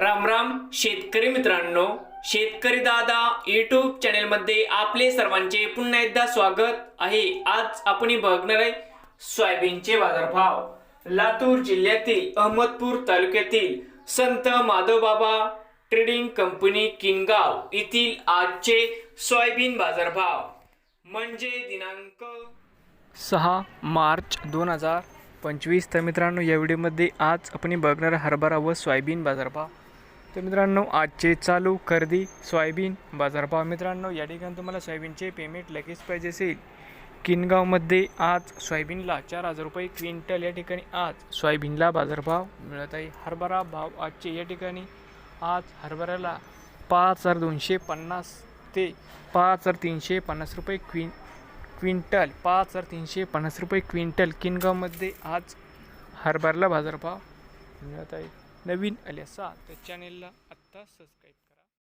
राम राम शेतकरी मित्रांनो. शेतकरी दादा यूट्यूब चॅनेलमध्ये आपले सर्वांचे पुन्हा एकदा स्वागत आहे. आज आपण बघणार आहे सोयाबीनचे बाजारभाव. लातूर जिल्ह्यातील अहमदपूर तालुक्यातील संत माधवबाबा ट्रेडिंग कंपनी किनगाव येथील आजचे सोयाबीन बाजारभाव. म्हणजे दिनांक सहा मार्च दोन हजार पंचवीस. तर मित्रांनो या व्हिडिओमध्ये आज आपण बघणार आहे हरभरा व सोयाबीन बाजारभाव. तर मित्रांनो आजचे चालू खरेदी सोयाबीन बाजारभाव. मित्रांनो या ठिकाणी तुम्हाला सोयाबीनचे पेमेंट लगेच पाहिजे असेल. किनगावमध्ये आज सोयाबीनला चार हजार रुपये क्विंटल या ठिकाणी आज सोयाबीनला बाजारभाव मिळत आहे. हरभरा भाव आजचे या ठिकाणी आज हरभऱ्याला पाच हजार दोनशे पन्नास ते पाच हजार तीनशे पन्नास रुपये क्विं क्विंटल पाच हजार तीनशे पन्नास रुपये क्विंटल किनगावमध्ये आज हरभऱ्याला बाजारभाव मिळत आहे. नवीन आले असा तर चॅनेलला आत्ता सबस्क्राईब